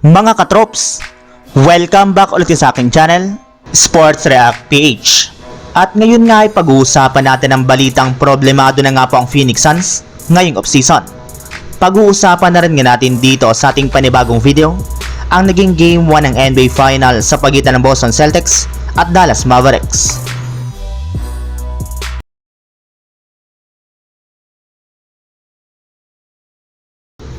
Mga katrops, welcome back ulit sa aking channel, Sports React PH. At ngayon nga ay pag-uusapan natin ang balitang problemado na nga po ang Phoenix Suns ngayong off-season. Pag-uusapan na rin nga natin dito sa ating panibagong video ang naging Game 1 ng NBA Final sa pagitan ng Boston Celtics at Dallas Mavericks.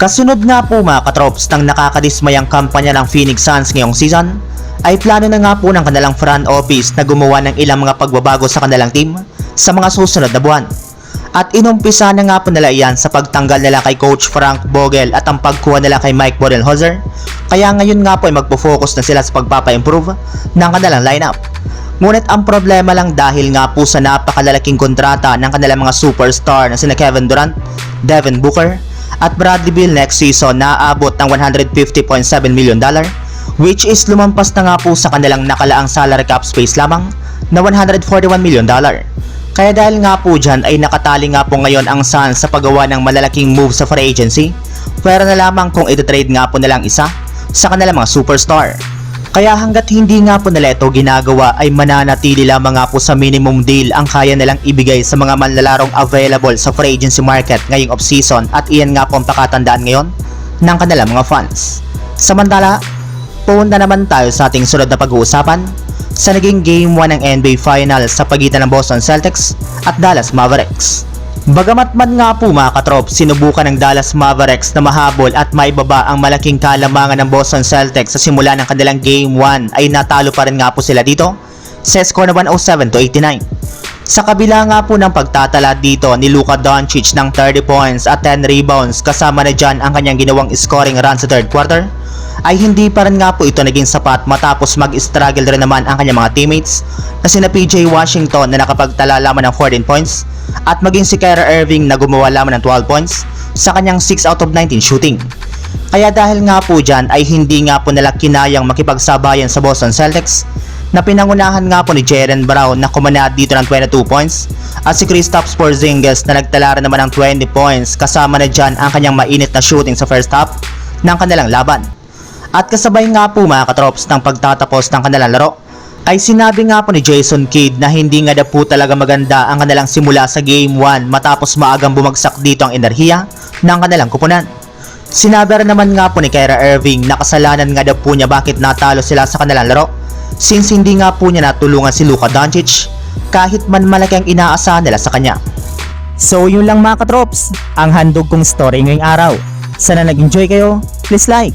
Kasunod nga po mga katrops ng nakakadismayang kampanya ng Phoenix Suns ngayong season, ay plano na nga po ng kanilang front office na gumawa ng ilang mga pagbabago sa kanilang team sa mga susunod na buwan. At inumpisa na nga po nila iyan sa pagtanggal nila kay Coach Frank Vogel at ang pagkuha nila kay Mike Budenholzer. Kaya ngayon nga po ay magpo-focus na sila sa pagpapa-improve ng kanilang lineup. Ngunit ang problema lang dahil nga po sa napakalalaking kontrata ng kanilang mga superstar na sina Kevin Durant, Devin Booker, at Bradley Beal next season na aabot ng 150.7 million dollar which is lumampas na nga po sa kanilang nakalaang salary cap space lamang na 141 million dollar. Kaya dahil nga po dyan ay nakatali nga po ngayon ang Suns sa paggawa ng malalaking move sa free agency pwera na lamang kung ititrade nga po nilang isa sa kanilang mga superstar. Kaya hanggat hindi nga po nila ito ginagawa ay mananatili lamang nga po sa minimum deal ang kaya nilang ibigay sa mga manlalarong available sa free agency market ngayong off-season at iyan nga po ang pakatandaan ngayon ng kanilang mga fans. Samantala, punta naman tayo sa ating sunod na pag-uusapan sa naging Game 1 ng NBA Finals sa pagitan ng Boston Celtics at Dallas Mavericks. Bagamat man nga po mga katrop, sinubukan ng Dallas Mavericks na mahabol at maibaba ang malaking kalamangan ng Boston Celtics sa simula ng kanilang Game 1 ay natalo pa rin nga po sila dito sa score na 107 to 89. Sa kabila nga po ng pagtatala dito ni Luka Doncic ng 30 points at 10 rebounds kasama na dyan ang kanyang ginawang scoring run sa third quarter, ay hindi pa rin nga po ito naging sapat matapos mag-struggle rin naman ang kanyang mga teammates na sina PJ Washington na nakapagtala lamang ng 14 points at maging si Kyrie Irving na gumawa lamang ng 12 points sa kanyang 6 out of 19 shooting. Kaya dahil nga po dyan ay hindi nga po nila kinayang makipagsabayan sa Boston Celtics na pinangunahan nga po ni Jaren Brown na kumanad dito ng 22 points at si Kristaps Porzingis na nagtala rin naman ng 20 points kasama na dyan ang kanyang mainit na shooting sa first half ng kanilang laban. At kasabay nga po mga katrops ng pagtatapos ng kanilang laro, ay sinabi nga po ni Jason Kidd na hindi nga daw po talaga maganda ang kanilang simula sa Game 1 matapos maagang bumagsak dito ang enerhiya ng kanilang kupunan. Sinabi rin naman nga po ni Kyra Irving na kasalanan nga daw po niya bakit natalo sila sa kanilang laro since hindi nga po niya natulungan si Luka Doncic kahit man malaki ang inaasahan nila sa kanya. So yun lang mga katrops, ang handog kong story ngayong araw. Sana nag-enjoy kayo, please like